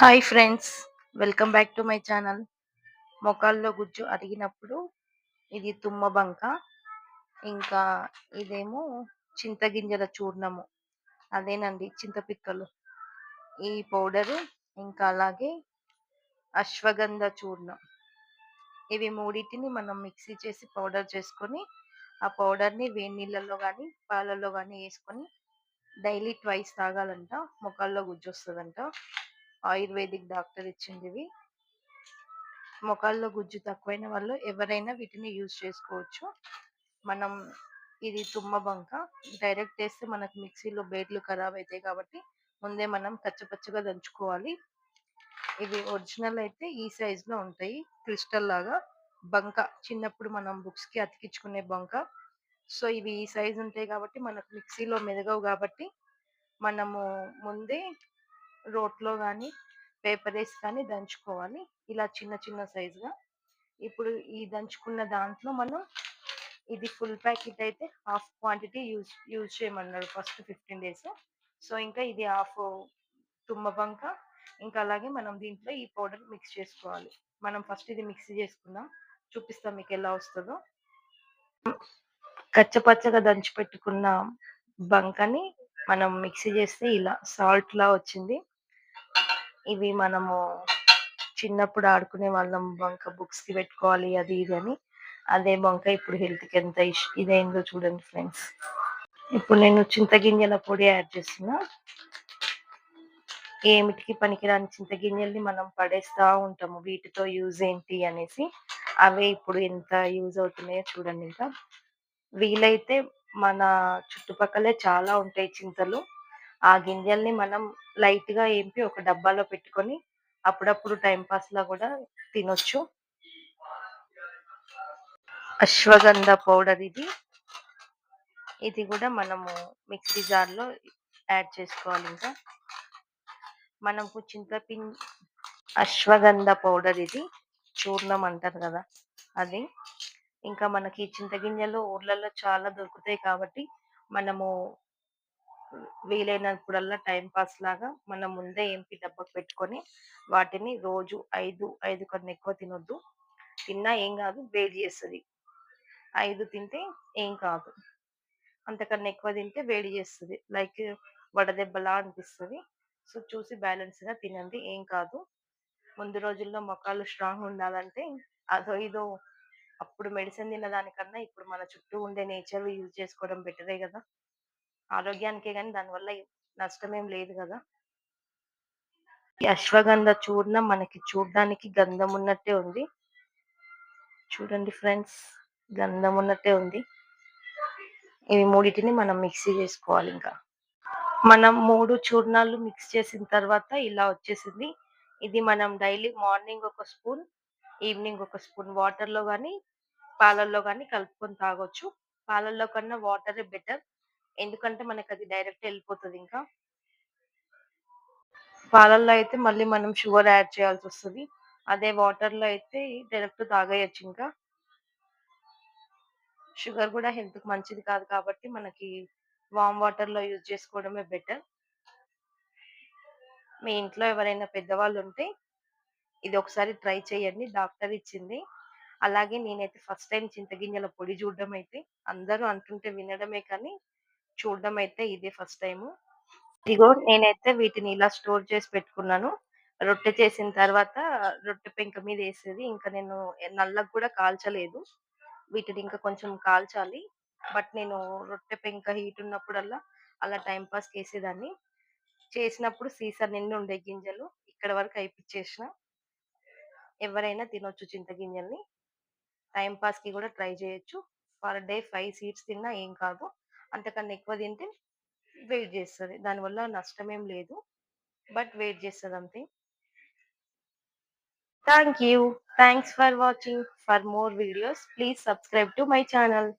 Hi friends welcome back to my channel మొఖాల్లో గుజ్జు అరిగినప్పుడు ఇది తుమ్మ బంక ఇంకా ఇదేమో చింతగింజల చూర్ణము. అదేనండి చింతపిక్కలు. ఈ పౌడరు ఇంకా అలాగే అశ్వగంధ చూర్ణం. ఇవి మూడింటిని మనం మిక్సీ చేసి పౌడర్ చేసుకొని ఆ పౌడర్ని వేడి నీళ్ళల్లో కానీ పాలల్లో కానీ వేసుకొని డైలీ ట్వైస్ తాగాలంట. మొఖాల్లో గుజ్జు వస్తుందంట. ఆయుర్వేదిక్ డాక్టర్ ఇచ్చింది మొఖాల్లో గుజ్జు తక్కువైన వాళ్ళు ఎవరైనా వీటిని యూజ్ చేసుకోవచ్చు. మనం ఇది తుమ్మ బంక డైరెక్ట్ వేస్తే మనకు మిక్సీలో బేడ్లు ఖరాబ్ అవుతాయి కాబట్టి ముందే మనం పచ్చపచ్చగా దంచుకోవాలి. ఇవి ఒరిజినల్ అయితే ఈ సైజ్లో ఉంటాయి. క్రిస్టల్ లాగా బంక చిన్నప్పుడు మనం బుక్స్కి అతికించుకునే బంక. సో ఇవి ఈ సైజ్ ఉంటాయి కాబట్టి మనకు మిక్సీలో మెదగవు కాబట్టి మనము ముందే రోట్లో కానీ పేపర్ వేసి కానీ దంచుకోవాలి. ఇలా చిన్న చిన్న సైజుగా. ఇప్పుడు ఈ దంచుకున్న దాంట్లో మనం ఇది ఫుల్ ప్యాకెట్ అయితే హాఫ్ క్వాంటిటీ యూజ్ యూజ్ చేయమన్నాడు ఫస్ట్ ఫిఫ్టీన్ డేస్. సో ఇంకా ఇది హాఫ్ తుమ్మ బంక ఇంకా అలాగే మనం దీంట్లో ఈ పౌడర్ మిక్స్ చేసుకోవాలి. మనం ఫస్ట్ ఇది మిక్స్ చేసుకుందాం. చూపిస్తాం మీకు ఎలా వస్తుందో. కచ్చపచ్చగా దంచి పెట్టుకున్న బంకని మనం మిక్సీ చేస్తే ఇలా సాల్ట్ లా వచ్చింది. ఇవి మనము చిన్నప్పుడు ఆడుకునే వాళ్ళం బొంక బుక్స్కి పెట్టుకోవాలి అది ఇది అని. అదే బంక ఇప్పుడు హెల్త్కి ఎంత ఇష్- ఇదైందో చూడండి ఫ్రెండ్స్. ఇప్పుడు నేను చింతగింజల పొడి యాడ్ చేస్తున్నా. ఏమిటికి పనికిరాని చింతగింజల్ని మనం పడేస్తా ఉంటాము. వీటితో యూజ్ ఏంటి అనేసి. అవే ఇప్పుడు ఎంత యూజ్ అవుతున్నాయో చూడండి ఇంకా. వీలైతే మన చుట్టుపక్కలే చాలా ఉంటాయి చింతలు. ఆ గింజల్ని మనం లైట్గా ఏంపి ఒక డబ్బాలో పెట్టుకొని అప్పుడప్పుడు టైం పాస్ లా కూడా తినొచ్చు. అశ్వగంధ పౌడర్ ఇది. ఇది కూడా మనము మిక్సీ జార్లో యాడ్ చేసుకోవాలి ఇంకా. మనకు చింతపిం అశ్వగంధ పౌడర్ ఇది. చూర్ణం అంటారు కదా అది. ఇంకా మనకి చింతగింజలు ఊర్లలో చాలా దొరుకుతాయి కాబట్టి మనము వీలైనప్పుడల్లా టైం పాస్ లాగా మనం ముందే ఎంపి డబ్బాకు పెట్టుకొని వాటిని రోజు ఐదు ఐదు కన్నా ఎక్కువ తినొద్దు. తిన్నా ఏం కాదు వేడి చేస్తుంది. ఐదు తింటే ఏం కాదు. అంతకన్నా ఎక్కువ తింటే వేడి చేస్తుంది. లైక్ వడదెబ్బలా అనిపిస్తుంది. సో చూసి బ్యాలెన్స్గా తినండి ఏం కాదు. ముందు రోజుల్లో మొక్కలు స్ట్రాంగ్ ఉండాలంటే అదో ఇదో అప్పుడు మెడిసిన్ తిన్న దానికన్నా ఇప్పుడు మన చుట్టూ ఉండే నేచర్ యూజ్ చేసుకోవడం బెటరే కదా. ఆరోగ్యానికే కానీ దానివల్ల నష్టం ఏం లేదు కదా. ఈ అశ్వగంధ చూర్ణం మనకి చూడడానికి గంధం ఉన్నట్టే ఉంది. చూడండి ఫ్రెండ్స్ గంధం ఉన్నట్టే ఉంది. ఇవి మూడింటిని మనం మిక్సీ చేసుకోవాలి ఇంకా. మనం మూడు చూర్ణాలు మిక్స్ చేసిన తర్వాత ఇలా వచ్చేసింది. ఇది మనం డైలీ మార్నింగ్ ఒక స్పూన్ ఈవినింగ్ ఒక స్పూన్ వాటర్లో కానీ పాలల్లో కానీ కలుపుకొని తాగొచ్చు. పాలల్లో కన్నా వాటరే బెటర్. ఎందుకంటే మనకి అది డైరెక్ట్ వెళ్ళిపోతుంది ఇంకా. పాలల్లో అయితే మళ్ళీ మనం షుగర్ యాడ్ చేయాల్సి వస్తుంది. అదే వాటర్లో అయితే డైరెక్ట్ తాగేయచ్చు ఇంకా. షుగర్ కూడా హెల్త్కి మంచిది కాదు కాబట్టి మనకి వామ్ వాటర్లో యూజ్ చేసుకోవడమే బెటర్. మీ ఇంట్లో ఎవరైనా పెద్దవాళ్ళు ఉంటే ఇది ఒకసారి ట్రై చేయండి. డాక్టర్ ఇచ్చింది. అలాగే నేనైతే ఫస్ట్ టైం చింతగింజల పొడి చూడడం అయితే అందరూ అంటుంటే వినడమే కానీ చూడడం అయితే ఇదే ఫస్ట్ టైము. ఇదిగో నేనైతే వీటిని ఇలా స్టోర్ చేసి పెట్టుకున్నాను. రొట్టె చేసిన తర్వాత రొట్టె పెంక మీద వేసేది. ఇంకా నేను నల్లకు కూడా కాల్చలేదు. వీటిని ఇంకా కొంచెం కాల్చాలి. బట్ నేను రొట్టె పెంక హీట్ ఉన్నప్పుడల్లా అలా టైం పాస్ చేసేదాన్ని. చేసినప్పుడు సీసా నిండి ఉండే గింజలు ఇక్కడ వరకు అయిపిచ్చేసిన ఎవరైనా తినొచ్చు చింతగింజల్ని. టైం పాస్కి కూడా ట్రై చేయొచ్చు. పర్ డే ఫైవ్ సీడ్స్ తిన్నా ఏం కాదు. అంతకన్నా ఎక్కువ తింటే వెయిట్ చేస్తుంది. దానివల్ల నష్టం ఏం లేదు. బట్ వెయిట్ చేస్తుంది అంతే. Thank you thanks for watching. For more videos please subscribe to my channel.